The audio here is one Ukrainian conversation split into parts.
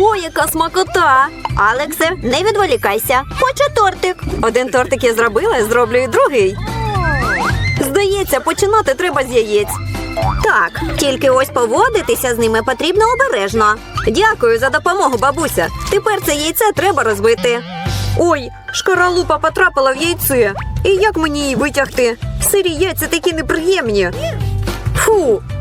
Ого, яка смакота! Алексе, не відволікайся. Хочу тортик. Один тортик я зробила, зроблю і другий. Здається, починати треба з яєць. Так, тільки ось поводитися з ними потрібно обережно. Дякую за допомогу, бабуся. Тепер це яйце треба розбити. Ой, шкаралупа потрапила в яйце. І як мені її витягти? Сирі яйця такі неприємні. Фу.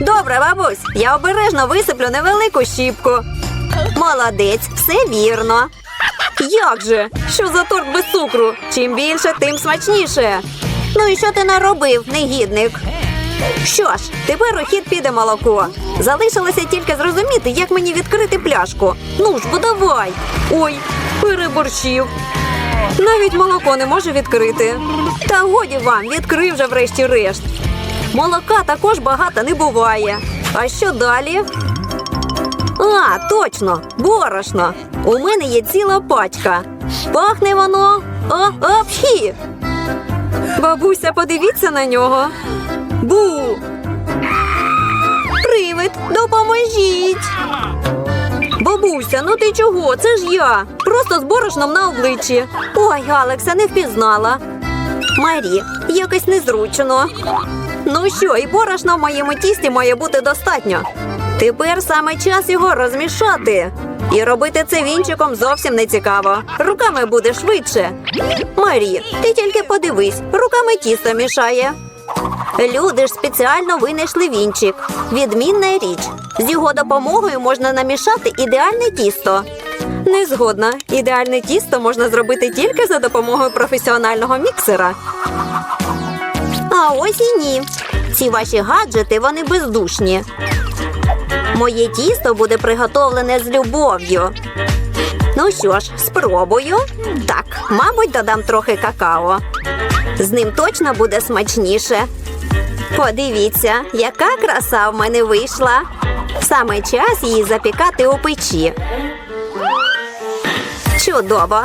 Добре, бабусь, я обережно висиплю невелику щіпку. Молодець, все вірно. Як же? Що за торт без цукру? Чим більше, тим смачніше. Ну і що ти наробив, негідник? Що ж, тепер у хід піде молоко. Залишилося тільки зрозуміти, як мені відкрити пляшку. Ну ж, бо давай. Ой, переборщив. Навіть молоко не може відкрити. Та годі вам, відкрив вже врешті-решт. Молока також багато не буває. А що далі? А, точно, борошно. У мене є ціла пачка. Пахне воно. О, апхі. Бабуся, подивіться на нього. Бу. Привид, допоможіть. Бабуся, ну ти чого? Це ж я. Просто з борошном на обличчі. Ой, Алекса, не впізнала. Марі, якось незручно. Ну що, і борошна в моєму тісті має бути достатньо. Тепер саме час його розмішати. І робити це вінчиком зовсім не цікаво. Руками буде швидше. Марі, ти тільки подивись, руками тісто мішає. Люди ж спеціально винайшли вінчик. Відмінна річ. З його допомогою можна намішати ідеальне тісто. Не згодна. Ідеальне тісто можна зробити тільки за допомогою професіонального міксера. А ось і ні. Ці ваші гаджети вони бездушні. Моє тісто буде приготовлене з любов'ю. Ну що ж, спробую. Так, мабуть, додам трохи какао. З ним точно буде смачніше. Подивіться, яка краса в мене вийшла. Саме час її запікати у печі. Чудово!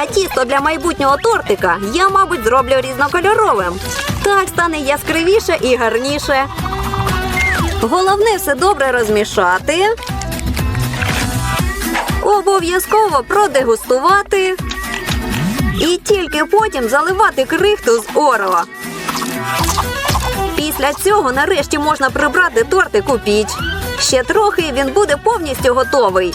А тісто для майбутнього тортика я, мабуть, зроблю різнокольоровим. Так стане яскравіше і гарніше. Головне все добре розмішати. Обов'язково продегустувати. І тільки потім заливати крихту з орео. Після цього нарешті можна прибрати тортик у піч. Ще трохи він буде повністю готовий.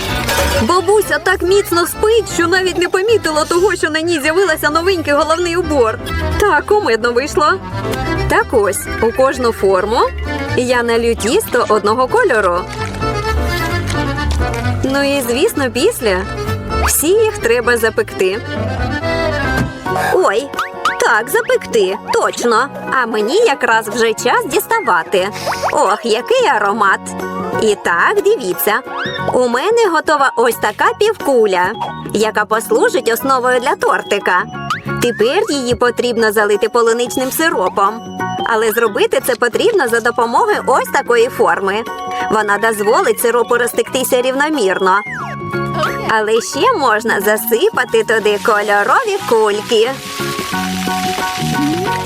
Бабуся так міцно спить, що навіть не помітила того, що на ній з'явилася новенький головний убор. Так, кумедно вийшло. Так ось, у кожну форму я налью тісто одного кольору. Ну і звісно, після всі їх треба запекти. Ой, так, запекти, точно. А мені якраз вже час діставати. Ох, який аромат. І так, дивіться. У мене готова ось така півкуля, яка послужить основою для тортика. Тепер її потрібно залити полуничним сиропом. Але зробити це потрібно за допомогою ось такої форми. Вона дозволить сиропу розтектися рівномірно. Але ще можна засипати туди кольорові кульки.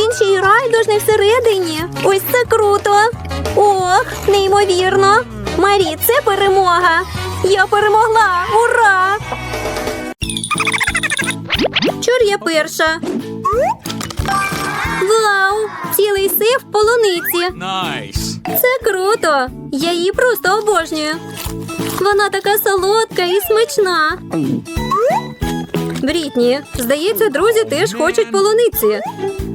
Він ще й райдужний всередині. Ось це круто. Ох, неймовірно. Марі, це перемога. Я перемогла. Ура! Чур я перша. Вау! Цілий сив полуниці. Nice. Це круто. Я її просто обожнюю. Вона така солодка і смачна. Брітні, здається, друзі теж хочуть полуниці.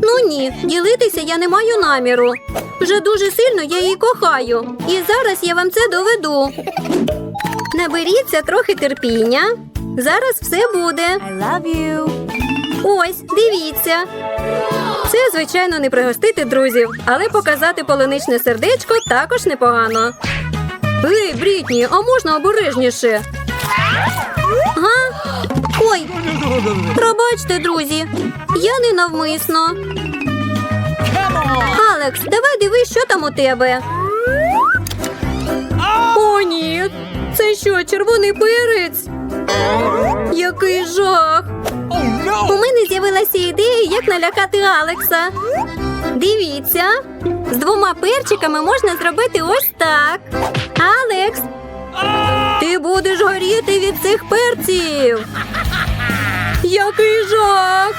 Ну ні, ділитися я не маю наміру. Вже дуже сильно я її кохаю. І зараз я вам це доведу. Наберіться трохи терпіння. Зараз все буде. I love you. Ось, дивіться. Це, звичайно, не пригостити друзів, але показати полуничне сердечко також непогано. Ей, Брітні, а можна обережніше? Га? Ой, пробачте, друзі. Я не навмисно. Алекс, давай дивись, що там у тебе. О, ні. Це що, червоний перець? Який жах! У мене з'явилася ідея, як налякати Алекса. Дивіться, з двома перчиками можна зробити ось так. Алекс, ти будеш горіти від цих перців. Який жах!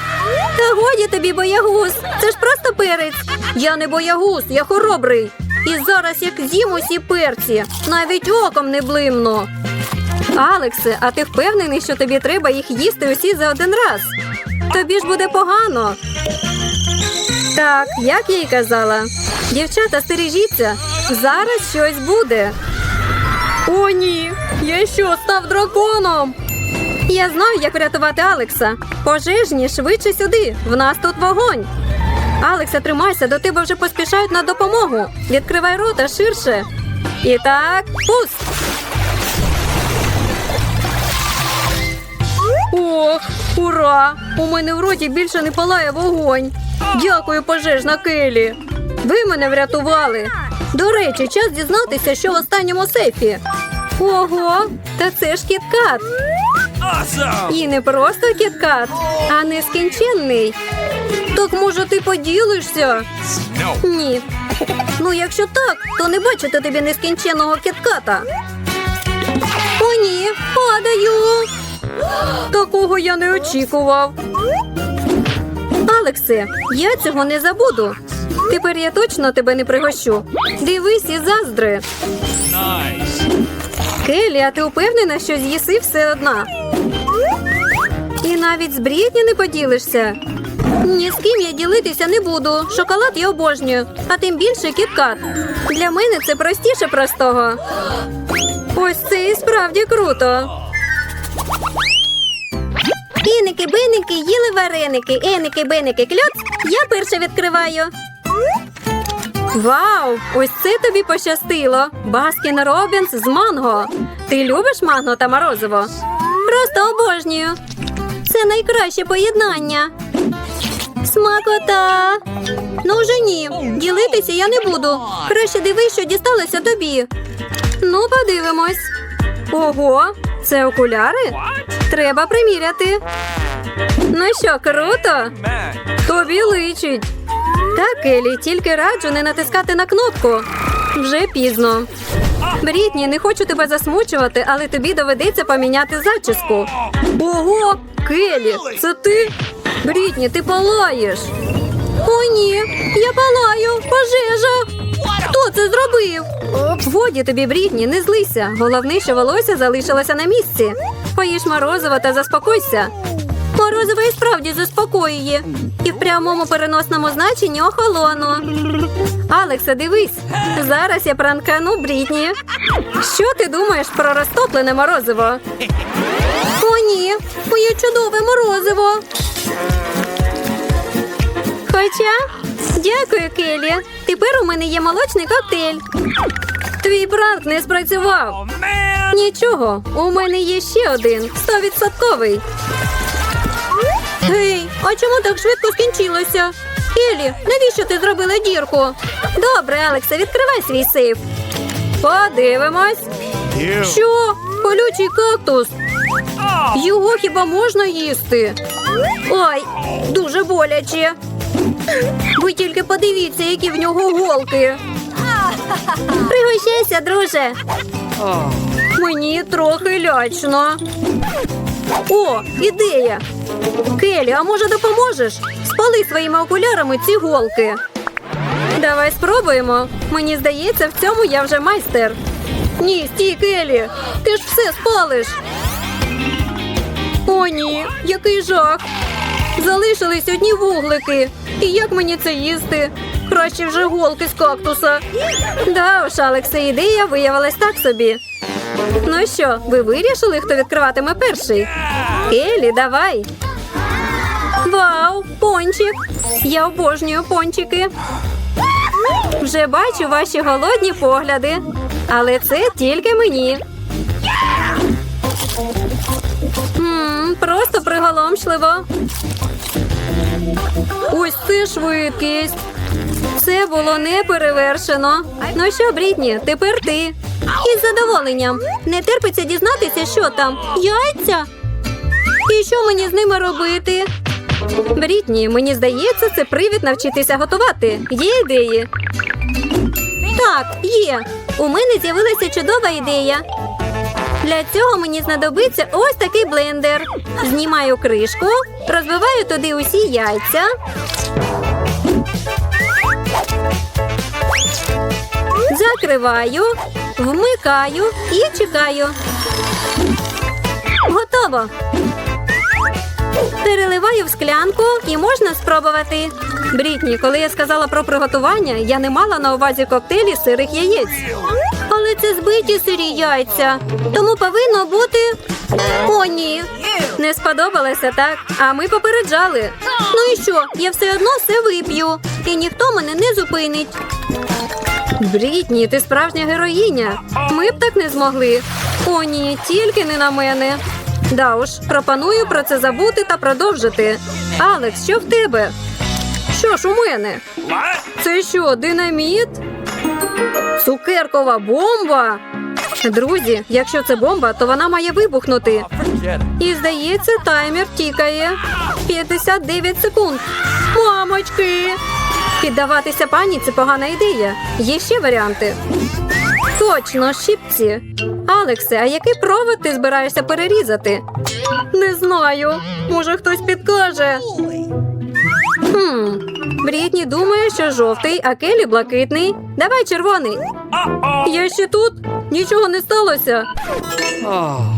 Та годі тобі, боягуз. Це ж просто перець. Я не боягуз, я хоробрий. І зараз як з'їм усі перці, навіть оком не блимну. Алексе, а ти впевнений, що тобі треба їх їсти усі за один раз? Тобі ж буде погано. Так, як я й казала. Дівчата, стережіться, зараз щось буде. О, ні! Я що, став драконом? Я знаю, як врятувати Алекса. Пожежні швидше сюди. В нас тут вогонь. Алекса, тримайся, до тебе вже поспішають на допомогу. Відкривай рота ширше. І так, пуст. Ох, ура! У мене в роті більше не палає вогонь. Дякую, пожежна Келі. Ви мене врятували. До речі, час дізнатися, що в останньому сейфі. Ого, та це ж кіткат. Awesome! І не просто кіткат, а нескінченний. Так може ти поділишся? No. Ні. Ну, якщо так, то не бачити тобі нескінченного кітката. О, ні, падаю. Такого я не очікував. Алексе, я цього не забуду. Тепер я точно тебе не пригощу. Дивись і заздри. Nice. Келі, а ти впевнена, що з'їси все одна? І навіть з Брітні не поділишся. Ні з ким я ділитися не буду. Шоколад я обожнюю, а тим більше кіткат. Для мене це простіше простого. Ось це і справді круто. Іники, биники, їли вареники, еники, биники, кльоц. Я перше відкриваю. Вау! Ось це тобі пощастило. Баскін Робінс з манго. Ти любиш манго та морозиво? Просто обожнюю. Це найкраще поєднання. Смакота. Ну вже ні. Ділитися я не буду. Краще дивись, що дісталося тобі. Ну, подивимось. Ого, це окуляри? Треба приміряти. Ну що, круто? Тобі личить. Так, Елі, тільки раджу не натискати на кнопку. Вже пізно. Брітні, не хочу тебе засмучувати, але тобі доведеться поміняти зачіску. Ого, Келі, це ти? Брітні, ти палаєш. О, ні, я палаю, пожежа. Хто це зробив? Годі тобі, Брітні, не злися. Головне, що волосся залишилося на місці. Поїж морозиво та заспокойся. Морозиво і справді заспокоює. І в прямому переносному значенні охолону. Алекса, дивись, зараз я пранкану Брітні. Що ти думаєш про розтоплене морозиво? О, ні, моє чудове морозиво. Хоча, дякую, Келі. Тепер у мене є молочний коктейль. Твій пранк не спрацював. Нічого, у мене є ще один стовідсотковий. Гей, а чому так швидко скінчилося? Елі, навіщо ти зробила дірку? Добре, Алексе, відкривай свій сейф. Подивимось. Що? Колючий кактус. Його хіба можна їсти? Ой, дуже боляче. Ви тільки подивіться, які в нього голки. Пригощайся, друже. Мені трохи лячно. О, ідея. Келі, а може допоможеш? Спали своїми окулярами ці голки. Давай спробуємо. Мені здається, в цьому я вже майстер. Ні, стій, Келі, ти ж все спалиш. О, ні, який жах. Залишились одні вуглики. І як мені це їсти? Краще вже голки з кактуса. Да уж, Алексе, ідея виявилась так собі. Ну що, ви вирішили, хто відкриватиме перший? Елі, давай. Вау, пончик. Я обожнюю пончики. Вже бачу ваші голодні погляди. Але це тільки мені. Мм, просто приголомшливо. Ось це швидкість. Це було не перевершено. Ну що, Брітні, тепер ти. Із задоволенням. Не терпиться дізнатися, що там. Яйця? І що мені з ними робити? Брітні, мені здається, це привід навчитися готувати. Є ідеї? Так, є. У мене з'явилася чудова ідея. Для цього мені знадобиться ось такий блендер. Знімаю кришку, розбиваю туди усі яйця. Закриваю, вмикаю і чекаю. Готово. Переливаю в склянку і можна спробувати. Брітні, коли я сказала про приготування, я не мала на увазі коктейлі сирих яєць. Але це збиті сирі яйця. Тому повинно бути. О, ні. Не сподобалося, так? А ми попереджали. Ну і що? Я все одно все вип'ю. І ніхто мене не зупинить. Брітні, ти справжня героїня. Ми б так не змогли. О, ні, тільки не на мене. Да уж, пропоную про це забути та продовжити. Алекс, що в тебе? Що ж у мене? Це що, динаміт? Цукеркова бомба? Друзі, якщо це бомба, то вона має вибухнути. І здається, таймер тікає. 59 секунд. Мамочки! Піддаватися пані це погана ідея. Є ще варіанти. Точно, щіпці. Алексе, а який провод ти збираєшся перерізати? Не знаю. Може, хтось підкаже. Хм. Брітні думає, що жовтий, а Келі блакитний. Давай червоний. Я ще тут. Нічого не сталося.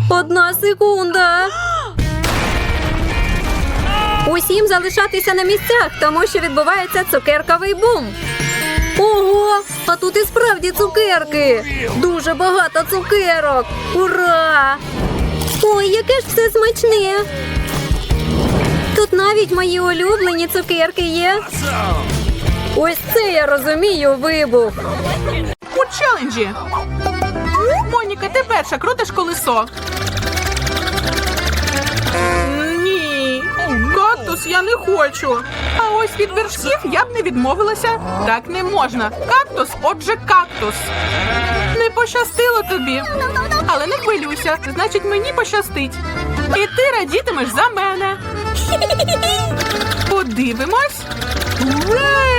Одна секунда. Усім залишатися на місцях, тому що відбувається цукерковий бум. Ого! А тут і справді цукерки. Дуже багато цукерок. Ура! Ой, яке ж все смачне. Тут навіть мої улюблені цукерки є. Ось це я розумію вибух. У челенджі. Моніка, ти перша крутиш колесо. Кактус я не хочу. А ось від вершків я б не відмовилася. Так не можна. Кактус, отже, кактус. Не пощастило тобі. Але не хвилюйся, значить мені пощастить. І ти радітимеш за мене. Подивимось. Уей!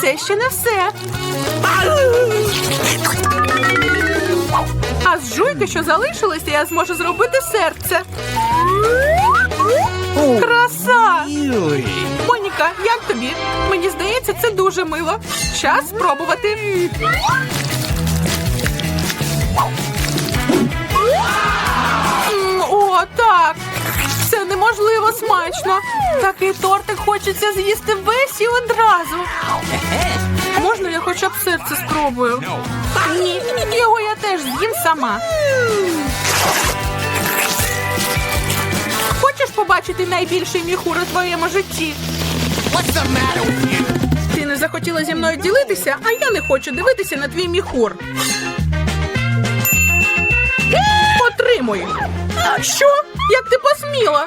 Це ще не все. А з жуйки, що залишилося, я зможу зробити серце. Краса! Моніка, як тобі? Мені здається, це дуже мило. Час спробувати. О, так. Це неможливо смачно. Такий тортик хочеться з'їсти весь і одразу. Можна я хоча б серце спробую? Ні, його я теж з'їм сама. Хочеш побачити найбільший міхур у твоєму житті? Ти не захотіла зі мною ділитися, а я не хочу дивитися на твій міхур. Отримуй. Що? Як ти посміла?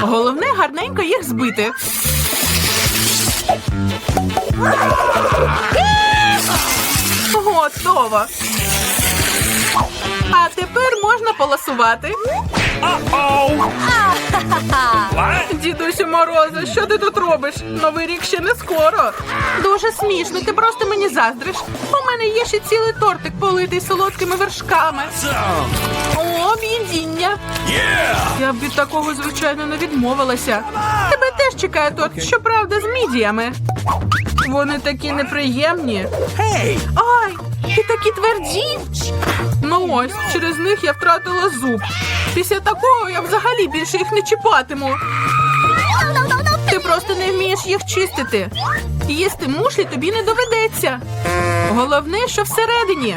Головне гарненько їх збити. Готово. А тепер можна полосувати. Дідусю Мороза, що ти тут робиш? Новий рік ще не скоро. Дуже смішно, ти просто мені заздриш. У мене є ще цілий тортик, политий солодкими вершками. Об'їдіння. Yeah. Я б від такого, звичайно, не відмовилася. Тебе теж чекає торт, щоправда, з мідіями. Вони такі неприємні. Hey. Ай, і такі тверді. Ну ось, через них я втратила зуб. Після такого я взагалі більше їх не чіпатиму. Ти просто не вмієш їх чистити. Їсти мушлі тобі не доведеться. Головне, що всередині.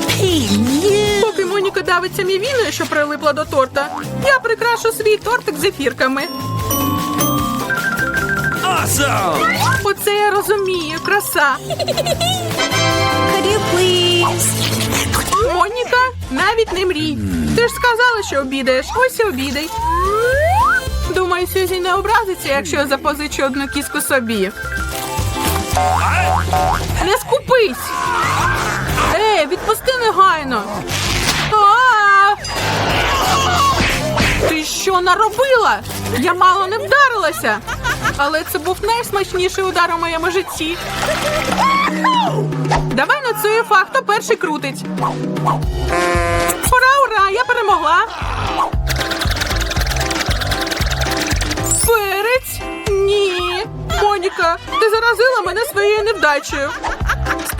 Поки Моніка давиться мівіною, що прилипла до торта, я прикрашу свій тортик зефірками. Awesome. Оце я розумію, краса. Моніка, навіть не мрій. Ти ж сказала, що обідаєш. Ось і обідай. Думаю, Сюзі не образиться, якщо я запозичу одну кіску собі. Не скупись. Ей, відпусти негайно. Ти що наробила? Я мало не вдарилася. Але це був найсмачніший удар у моєму житті. Давай на цю хто перший крутить. Ура, ура! Я перемогла. Перець? Ні. Моніка, ти заразила мене своєю невдачею.